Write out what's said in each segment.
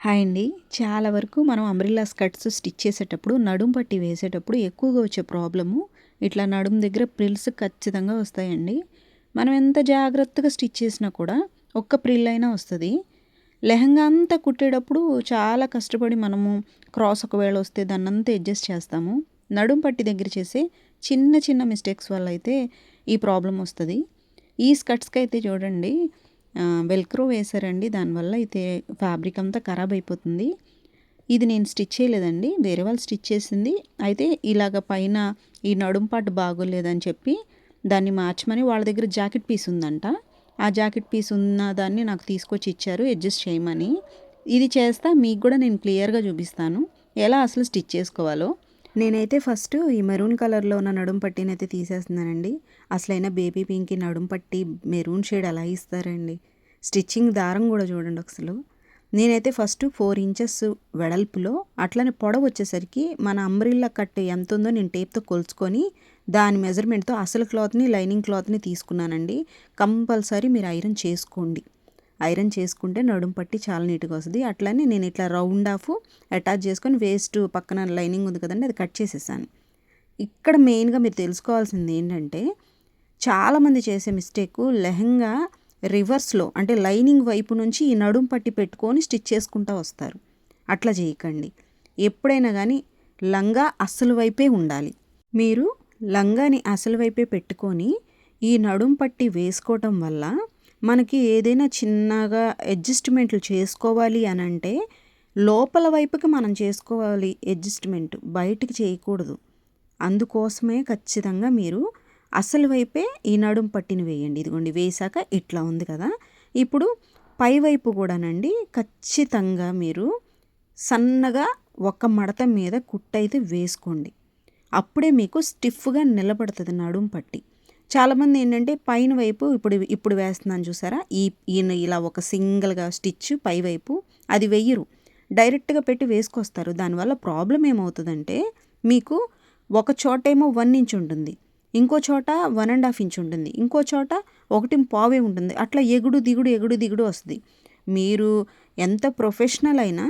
Hi అండి. చాలా వరకు మనం అంబ్రిల్లా స్కర్ట్స్ స్టిచ్ చేసేటప్పుడు నడుం పట్టి వేసేటప్పుడు ఎక్కువగా వచ్చే ప్రాబ్లము ఇట్లా నడుం దగ్గర ప్రిల్స్ ఖచ్చితంగా వస్తాయండి. మనం ఎంత జాగ్రత్తగా స్టిచ్ చేసినా కూడా ఒక్క ప్రిల్ అయినా వస్తుంది. లెహంగా అంతా కుట్టేటప్పుడు చాలా కష్టపడి మనము క్రాస్ ఒకవేళ వస్తే దాన్ని అంతా అడ్జస్ట్ చేస్తాము. నడుం పట్టి దగ్గర చేసే చిన్న చిన్న మిస్టేక్స్ వల్ల అయితే ఈ ప్రాబ్లం వస్తుంది. ఈ స్కర్ట్స్కి అయితే చూడండి వెల్క్రో వేశారండి. దానివల్ల అయితే ఫ్యాబ్రిక్ అంతా ఖరాబ్ అయిపోతుంది. ఇది నేను స్టిచ్ చేయలేదండి. వేరే వాళ్ళు స్టిచ్ చేసింది. అయితే ఇలాగ పైన ఈ నడుంపాటు బాగోలేదని చెప్పి దాన్ని మార్చమని వాళ్ళ దగ్గర జాకెట్ పీస్ ఉందంట. ఆ జాకెట్ పీస్ ఉన్న దాన్ని నాకు తీసుకొచ్చి ఇచ్చారు. అడ్జస్ట్ చేయమని. ఇది చేస్తా మీకు కూడా నేను క్లియర్గా చూపిస్తాను. ఎలా అసలు స్టిచ్ చేసుకోవాలో. నేనైతే ఫస్ట్ ఈ మెరూన్ కలర్లో ఉన్న నడుం పట్టిని అయితే తీసేస్తున్నానండి. అసలైన బేబీ పింక్కి నడుం పట్టి మెరూన్ షేడ్ అలా ఇస్తారండి. స్టిచ్చింగ్ దారం కూడా చూడండి అసలు. నేనైతే ఫస్ట్ ఫోర్ ఇంచెస్ వెడల్పులో అట్లనే పొడవు వచ్చేసరికి మన అంబ్రిల్లా కట్ ఎంత ఉందో నేను టేప్తో కొలుచుకొని దాని మెజర్మెంట్తో అసలు క్లాత్ని లైనింగ్ క్లాత్ని తీసుకున్నానండి. కంపల్సరీ మీరు ఐరన్ చేసుకోండి. ఐరన్ చేసుకుంటే నడుం పట్టి చాలా నీట్గా వస్తుంది. అట్లనే నేను ఇట్లా రౌండ్ ఆఫ్ అటాచ్ చేసుకొని వేస్ట్ పక్కన లైనింగ్ ఉంది కదండి అది కట్ చేసేసాను. ఇక్కడ మెయిన్గా మీరు తెలుసుకోవాల్సింది ఏంటంటే చాలామంది చేసే మిస్టేక్ లెహంగా రివర్స్లో అంటే లైనింగ్ వైపు నుంచి ఈ నడుం పట్టి పెట్టుకొని స్టిచ్ చేసుకుంటూ వస్తారు. అట్లా చేయకండి. ఎప్పుడైనా కానీ లంగా అసలు వైపే ఉండాలి. మీరు లంగాని అసలు వైపే పెట్టుకొని ఈ నడుం పట్టి వేసుకోవటం వల్ల మనకి ఏదైనా చిన్నగా అడ్జస్ట్మెంట్లు చేసుకోవాలి అని అంటే లోపల వైపుకి మనం చేసుకోవాలి అడ్జస్ట్మెంట్ బయటికి చేయకూడదు. అందుకోసమే ఖచ్చితంగా మీరు అసలు వైపే ఈ నడుం పట్టిని వేయండి. ఇదిగోండి వేసాక ఇట్లా ఉంది కదా. ఇప్పుడు పై వైపు కూడానండి ఖచ్చితంగా మీరు సన్నగా ఒక మడత మీద కుట్టయితే వేసుకోండి. అప్పుడే మీకు స్టిఫ్గా నిలబడుతుంది నడుం పట్టి. చాలామంది ఏంటంటే పైన వైపు ఇప్పుడు ఇప్పుడు వేస్తున్నాను చూసారా? ఈ ఈయన ఇలా ఒక సింగిల్గా స్టిచ్ పై వైపు. అది వెయ్యరు డైరెక్ట్గా పెట్టి వేసుకొస్తారు. దానివల్ల ప్రాబ్లం ఏమవుతుందంటే మీకు ఒక చోటేమో వన్ ఇంచ్ ఉంటుంది. ఇంకో చోట వన్ అండ్ హాఫ్ ఇంచ్ ఉంటుంది. ఇంకో చోట ఒకటి పావే ఉంటుంది. అట్లా ఎగుడు దిగుడు ఎగుడు దిగుడు వస్తుంది. మీరు ఎంత ప్రొఫెషనల్ అయినా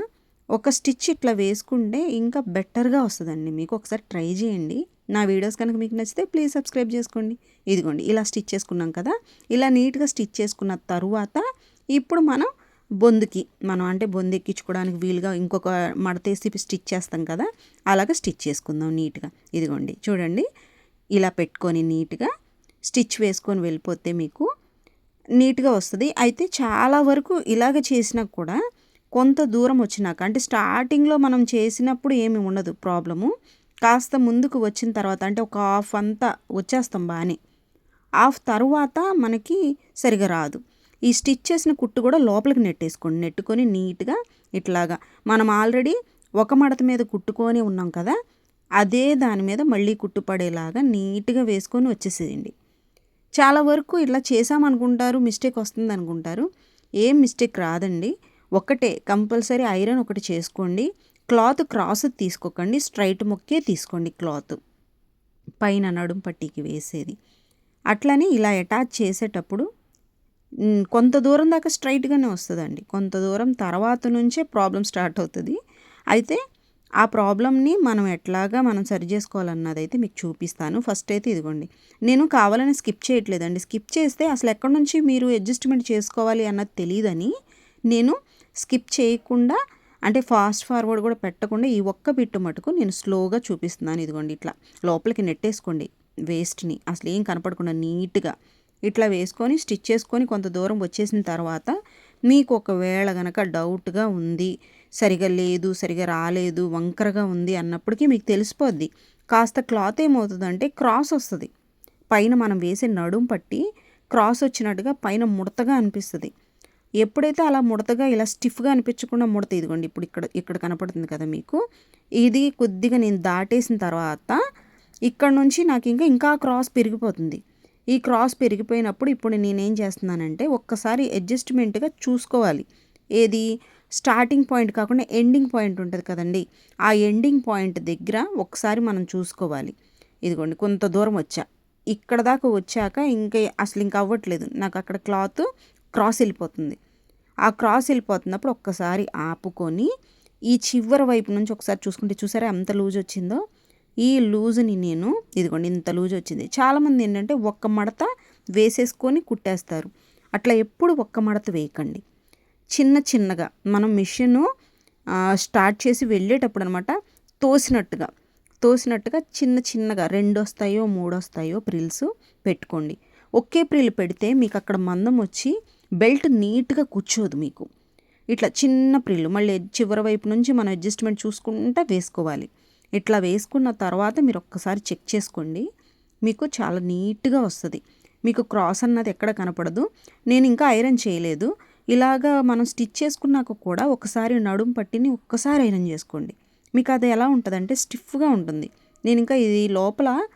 ఒక స్టిచ్ ఇట్లా వేసుకుంటే ఇంకా బెటర్గా వస్తుందండి. మీకు ఒకసారి ట్రై చేయండి. నా వీడియోస్ కనుక మీకు నచ్చితే ప్లీజ్ సబ్స్క్రైబ్ చేసుకోండి. ఇదిగోండి ఇలా స్టిచ్ చేసుకున్నాం కదా? ఇలా నీట్గా స్టిచ్ చేసుకున్న తరువాత ఇప్పుడు మనం బొందుకి మనం అంటే బొందు ఎక్కించుకోవడానికి వీలుగా ఇంకొక మడతేసి స్టిచ్ చేస్తాం కదా? అలాగ స్టిచ్ చేసుకుందాం నీట్గా. ఇదిగోండి చూడండి ఇలా పెట్టుకొని నీట్గా స్టిచ్ వేసుకొని వెళ్ళిపోతే మీకు నీట్గా వస్తుంది. అయితే చాలా వరకు ఇలాగ చేసినా కూడా కొంత దూరం వచ్చినాక అంటే స్టార్టింగ్లో మనం చేసినప్పుడు ఏమి ఉండదు ప్రాబ్లము. కాస్త ముందుకు వచ్చిన తర్వాత అంటే ఒక హాఫ్ అంతా వచ్చేస్తాం బాగానే. హాఫ్ తర్వాత మనకి సరిగా రాదు. ఈ స్టిచ్ చేసిన కుట్టు కూడా లోపలికి నెట్టేసుకోండి. నెట్టుకొని నీట్గా ఇట్లాగా. మనం ఆల్రెడీ ఒక మడత మీద కుట్టుకొని ఉన్నాం కదా అదే దాని మీద మళ్ళీ కుట్టుపడేలాగా నీట్గా వేసుకొని వచ్చేసేయండి. చాలా వరకు ఇట్లా చేసామనుకుంటారు మిస్టేక్ వస్తుంది అనుకుంటారు ఏం మిస్టేక్ రాదండి. ఒకటే కంపల్సరీ ఐరన్ ఒకటి చేసుకోండి. క్లాత్ క్రాస్ తీసుకోకండి స్ట్రైట్ ముక్కే తీసుకోండి క్లాత్. పైన నడుం పట్టీకి వేసేది. అట్లని ఇలా అటాచ్ చేసేటప్పుడు కొంత దూరం దాకా స్ట్రైట్గానే వస్తుందండి. కొంత దూరం తర్వాత నుంచే ప్రాబ్లం స్టార్ట్ అవుతుంది. అయితే ఆ ప్రాబ్లమ్ని మనం ఎట్లాగా మనం సరి చేసుకోవాలన్నది అయితే మీకు చూపిస్తాను. ఫస్ట్ అయితే ఇదిగోండి. నేను కావాలని స్కిప్ చేయట్లేదండి. స్కిప్ చేస్తే అసలు ఎక్కడి నుంచి మీరు అడ్జస్ట్మెంట్ చేసుకోవాలి అన్నది తెలియదని నేను స్కిప్ చేయకుండా అంటే ఫాస్ట్ ఫార్వర్డ్ కూడా పెట్టకుండా ఈ ఒక్క బిట్టు మటుకు నేను స్లోగా చూపిస్తున్నాను ఇదిగోండి ఇట్లా. లోపలికి నెట్టేసుకోండి వేస్ట్ని. అసలు ఏం కనపడకుండా నీట్గా ఇట్లా వేసుకొని స్టిచ్ చేసుకొని కొంత దూరం వచ్చేసిన తర్వాత మీకు ఒకవేళ గనక డౌట్గా ఉంది సరిగా లేదు సరిగా రాలేదు వంకరగా ఉంది అన్నప్పటికీ మీకు తెలిసిపోద్ది. కాస్త క్లాత్ ఏమవుతుందంటే క్రాస్ వస్తుంది. పైన మనం వేసే నడుం పట్టి క్రాస్ వచ్చినట్టుగా పైన ముడతగా అనిపిస్తుంది. ఎప్పుడైతే అలా ముడతగా ఇలా స్టిఫ్గా అనిపించకుండా ముడత ఇదిగోండి ఇప్పుడు ఇక్కడ ఇక్కడ కనపడుతుంది కదా మీకు. ఇది కొద్దిగా నేను దాటేసిన తర్వాత ఇక్కడ నుంచి నాకు ఇంకా ఇంకా క్రాస్ పెరిగిపోతుంది. ఈ క్రాస్ పెరిగిపోయినప్పుడు ఇప్పుడు నేనేం చేస్తున్నానంటే ఒక్కసారి అడ్జస్ట్మెంట్గా చూసుకోవాలి. ఏది? స్టార్టింగ్ పాయింట్ కాకుండా ఎండింగ్ పాయింట్ ఉంటుంది కదండి. ఆ ఎండింగ్ పాయింట్ దగ్గర ఒకసారి మనం చూసుకోవాలి. ఇదిగోండి కొంత దూరం వచ్చా. ఇక్కడ దాకా వచ్చాక ఇంకా అసలు ఇంకా అవ్వట్లేదు. నాకు అక్కడ క్లాత్ క్రాస్ వెళ్ళిపోతుంది. ఆ క్రాస్ వెళ్ళిపోతున్నప్పుడు ఒక్కసారి ఆపుకొని ఈ చివరి వైపు నుంచి ఒకసారి చూసుకుంటే చూసారా ఎంత లూజ్ వచ్చిందో? ఈ లూజ్ని నేను ఇదిగోండి ఇంత లూజ్ వచ్చింది. చాలామంది ఏంటంటే ఒక్క మడత వేసేసుకొని కుట్టేస్తారు. అట్లా ఎప్పుడు ఒక్క మడత వేయకండి. చిన్న చిన్నగా మనం మిషన్ స్టార్ట్ చేసి వెళ్ళేటప్పుడు అనమాట తోసినట్టుగా తోసినట్టుగా చిన్న చిన్నగా రెండు వస్తాయో మూడు వస్తాయో ప్రిల్స్ పెట్టుకోండి. ఒకే ప్రిల్ పెడితే మీకు అక్కడ మందం వచ్చి బెల్ట్ నీట్గా కూర్చోదు మీకు. ఇట్లా చిన్న ప్రిల్లు మళ్ళీ చివరి వైపు నుంచి మనం అడ్జస్ట్మెంట్ చూసుకుంటా వేసుకోవాలి. ఇట్లా వేసుకున్న తర్వాత మీరు ఒక్కసారి చెక్ చేసుకోండి. మీకు చాలా నీట్గా వస్తుంది. మీకు క్రాస్ అన్నది ఎక్కడ కనపడదు. నేను ఇంకా ఐరన్ చేయలేదు. ఇలాగా మనం స్టిచ్ చేసుకున్నాక కూడా ఒకసారి నడుం పట్టిని ఒక్కసారి ఐరన్ చేసుకోండి. మీకు అది ఎలా ఉంటుందంటే స్టిఫ్గా ఉంటుంది. నేను ఇంకా ఇది లోపల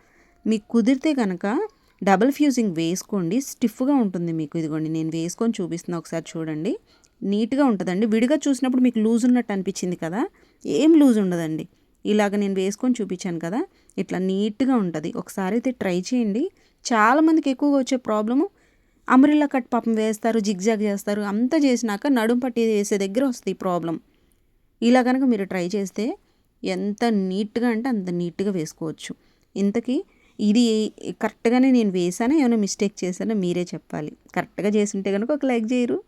మీకు కుదిరితే కనుక డబల్ ఫ్యూజింగ్ వేసుకోండి. స్టిఫ్గా ఉంటుంది మీకు. ఇదిగోండి నేను వేసుకొని చూపిస్తున్నా. ఒకసారి చూడండి. నీట్గా ఉంటుందండి. విడిగా చూసినప్పుడు మీకు లూజ్ ఉన్నట్టు అనిపించింది కదా? ఏం లూజ్ ఉండదండి. ఇలాగ నేను వేసుకొని చూపించాను కదా? ఇట్లా నీట్గా ఉంటుంది. ఒకసారి అయితే ట్రై చేయండి. చాలామందికి ఎక్కువగా వచ్చే ప్రాబ్లము అమరిల్లా కట్ పాపం వేస్తారు జిగ్జాగ్ చేస్తారు. అంతా చేసినాక నడుం పట్టి వేసే దగ్గర వస్తుంది ఈ ప్రాబ్లం ఇలా కనుక మీరు ట్రై చేస్తే ఎంత నీట్గా అంటే అంత నీట్గా వేసుకోవచ్చు. ఇంతకీ ఇది కరెక్ట్గానే నేను వేసానా ఏమైనా మిస్టేక్ చేశానో? మీరే చెప్పాలి. కరెక్ట్గా చేసింటే కనుక ఒక లైక్ చేయరు.